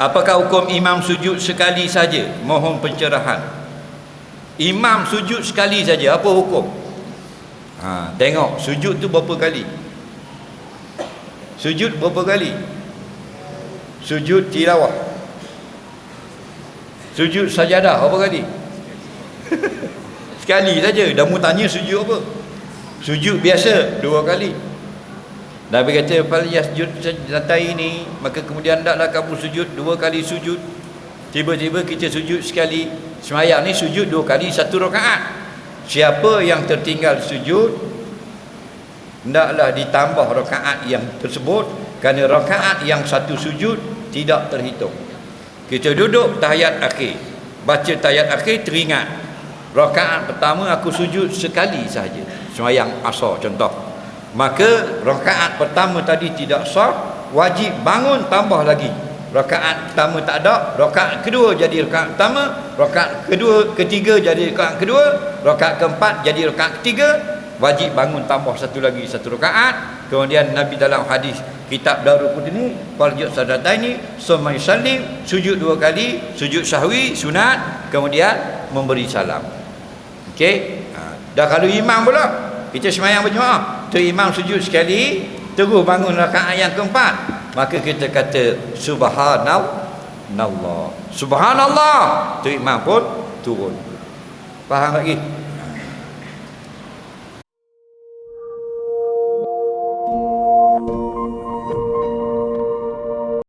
apakah hukum imam sujud sekali saja? Mohon pencerahan. Imam sujud sekali saja apa hukum? Ha, tengok sujud tu berapa kali? Sujud berapa kali? Sujud tilawah. Sujud sajadah berapa kali? Sekali saja. Dah mu tanya sujud apa? Sujud biasa dua kali Nabi kata fal yasjud ini. Maka kemudian hendaklah kamu sujud dua kali sujud. Tiba-tiba kita sujud sekali. Semayang ni sujud dua kali satu rakaat. Siapa yang tertinggal sujud hendaklah ditambah rakaat yang tersebut. Kerana rakaat yang satu sujud tidak terhitung. Kita duduk tahiyat akhir. Baca tahiyat akhir teringat. Rakaat pertama aku sujud sekali sahaja. Semayang asar contoh maka rakaat pertama tadi tidak sah wajib bangun tambah lagi. Rakaat pertama tak ada rakaat kedua jadi rakaat pertama rakaat kedua ketiga jadi rakaat kedua rakaat keempat jadi rakaat ketiga. Wajib bangun tambah satu lagi satu rakaat. Kemudian Nabi dalam hadis kitab Darul Qudni farjud sadataini summa yusallim sujud dua kali sujud sahwi sunat kemudian memberi salam. Okey? Ha. dah kalau imam pula kita semayang berjemaah tu imam sujud sekali terus bangun rakaat yang keempat. Maka kita kata subhanallah. Subhanallah! Tu imam pun turun. Faham lagi